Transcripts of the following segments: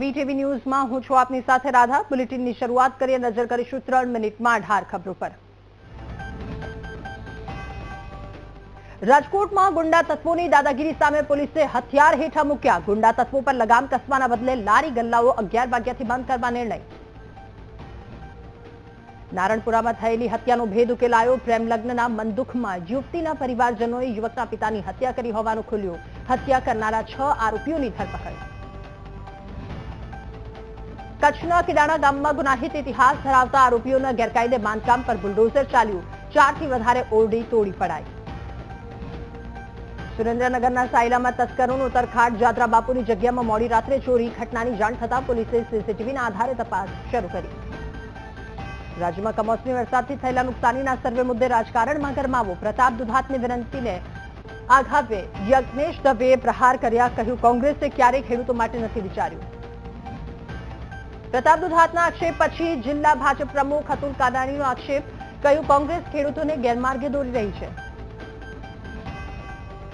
VTV ન્યૂઝમાં હું છું આપની સાથે રાધા. બુલેટિનની શરૂઆત કરીએ. નજર કરીશું ત્રણ મિનિટમાં અઢાર ખબરો પર. રાજકોટમાં ગુંડા તત્વોની દાદાગીરી સામે પોલીસે હથિયાર હેઠા મૂક્યા. ગુંડા તત્વો પર લગામ કસવાના બદલે લારી ગલ્લાઓ અગિયાર વાગ્યાથી બંધ કરવા નિર્ણય. નારણપુરામાં થયેલી હત્યાનો ભેદ ઉકેલાયો. પ્રેમ લગ્નના મનદુખમાં યુવતીના પરિવારજનોએ યુવકના પિતાની હત્યા કરી હોવાનું ખુલ્યું. હત્યા કરનારા છ આરોપીઓની ધરપકડ. કચ્છના કિડાણા ગામમાં ગુનાહિત ઇતિહાસ ધરાવતા આરોપીઓના ગેરકાયદે બાંધકામ પર બુલડોઝર ચાલ્યું. ચારથી વધારે ઓરડી તોડી પડાઈ. સુરેન્દ્રનગરના સાયલામાં તસ્કરોનું તરખાટ જાત્રા બાપુની જગ્યામાં મોડી રાત્રે ચોરી ઘટનાની જાણ થતાં પોલીસે સીસીટીવીના આધારે તપાસ શરૂ કરી. રાજ્યમાં કમોસમી વરસાદથી થયેલા નુકસાનીના સર્વે મુદ્દે રાજકારણમાં ગરમાવો. પ્રતાપ દુધાતની વિનંતીને આઘાવે યજ્ઞેશ દવેએ પ્રહાર કર્યા, કહ્યું, કોંગ્રેસે ક્યારેય ખેડૂતો માટે નથી વિચાર્યું. પ્રતાપ દુધાતના આક્ષેપ પછી જિલ્લા ભાજપ પ્રમુખ અતુલ કાદાણીનો આક્ષેપ, કહ્યું કોંગ્રેસ ખેડૂતોને ગેરમાર્ગે દોરી રહી છે.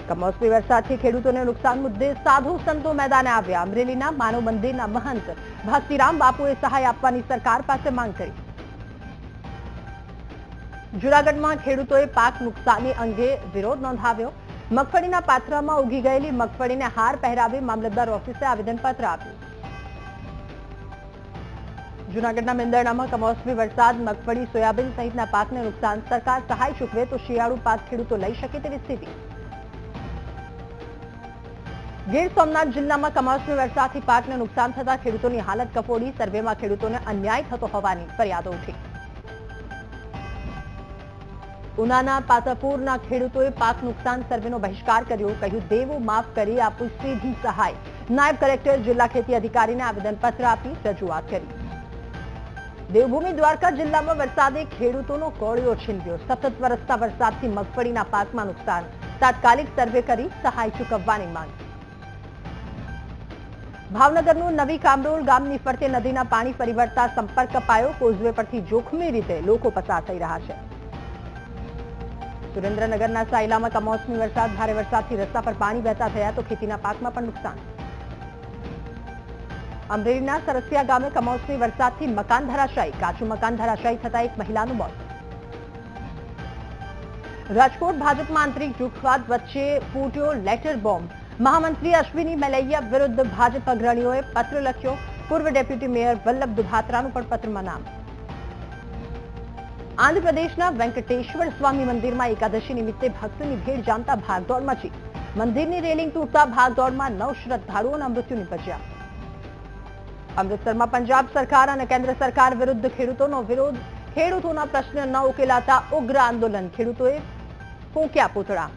કમોસમી વરસાદથી ખેડૂતોને નુકસાન મુદ્દે સાધુ સંતો મેદાને આવ્યા. અમરેલીના માનવ મંદિરના મહંત ભક્તિરામ બાપુએ સહાય આપવાની સરકાર પાસે માંગ કરી. જુનાગઢમાં ખેડૂતોએ પાક નુકસાની અંગે વિરોધ નોંધાવ્યો. મગફળીના પાત્રમાં ઉગી ગયેલી મગફળીને હાર પહેરાવી મામલતદાર ઓફિસે આવેદનપત્ર આપ્યું. જુનાગઢના મેંદરડામાં કમોસમી વરસાદ, મગફળી, સોયાબીન સહિતના પાકને નુકસાન. સરકાર સહાય ચૂકવે તો શિયાળુ પાક ખેડૂતો લઈ શકે તેવી સ્થિતિ. ગીર સોમનાથ જિલ્લામાં કમોસમી વરસાદથી પાકને નુકસાન થતા ખેડૂતોની હાલત કફોડી. સર્વેમાં ખેડૂતોને અન્યાય થતો હોવાની ફરિયાદો ઉઠી. ઉનાના પાતાપુરના ખેડૂતોએ પાક નુકસાન સર્વેનો બહિષ્કાર કર્યો. કહ્યું, દેવું માફ કરી આપું સીધી સહાય. નાયબ કલેક્ટર જિલ્લા ખેતી અધિકારીને આવેદનપત્ર આપી રજૂઆત કરી. દેવભૂમિ દ્વારકા જિલ્લામાં વરસાદે ખેડૂતોનો કોળિયો છીનવ્યો સતત વરસતા વરસાદથી મગફળીના પાકમાં નુકસાન. તાત્કાલિક સર્વે કરી સહાય ચૂકવવાની માંગ. ભાવનગરનું નવી કામરોલ ગામની ફરતે નદીના પાણી ફરી સંપર્ક કપાયો કોઝવે પરથી જોખમી રીતે લોકો પસાર થઈ રહ્યા છે. સુરેન્દ્રનગરના સાયલામાં કમોસમી વરસાદ, ભારે વરસાદથી રસ્તા પર પાણી વહેતા થયા તો ખેતીના પાકમાં પણ નુકસાન. અમરેલીના સરસિયા ગામે કમોસમી વરસાદથી મકાન ધરાશાયી, કાચું મકાન ધરાશાયી થતા એક મહિલાનું મોત. રાજકોટ ભાજપમાં આંતરિક જૂથવાદ વચ્ચે ફૂટ્યો લેટર બોમ્બ. મહામંત્રી અશ્વિની મેલૈયા વિરુદ્ધ ભાજપ અગ્રણીઓએ પત્ર લખ્યો. પૂર્વ ડેપ્યુટી મેયર વલ્લભ દુભાત્રાનું પણ પત્રમાં નામ. આંધ્રપ્રદેશના વેંકટેશ્વર સ્વામી મંદિરમાં એકાદશી નિમિત્તે ભક્તોની ભીડ જામતા ભાગદોડ મચી મંદિરની રેલિંગ તૂટતા ભાગદોડમાં નવ શ્રદ્ધાળુઓના મૃત્યુ નિપજ્યા. અમૃતસરમાં પંજાબ સરકાર અને કેન્દ્ર સરકાર વિરુદ્ધ ખેડૂતોનો વિરોધ. ખેડૂતોના પ્રશ્ન ન ઉકેલાતા ઉગ્ર આંદોલન. ખેડૂતોએ ફૂંક્યા પૂતળા.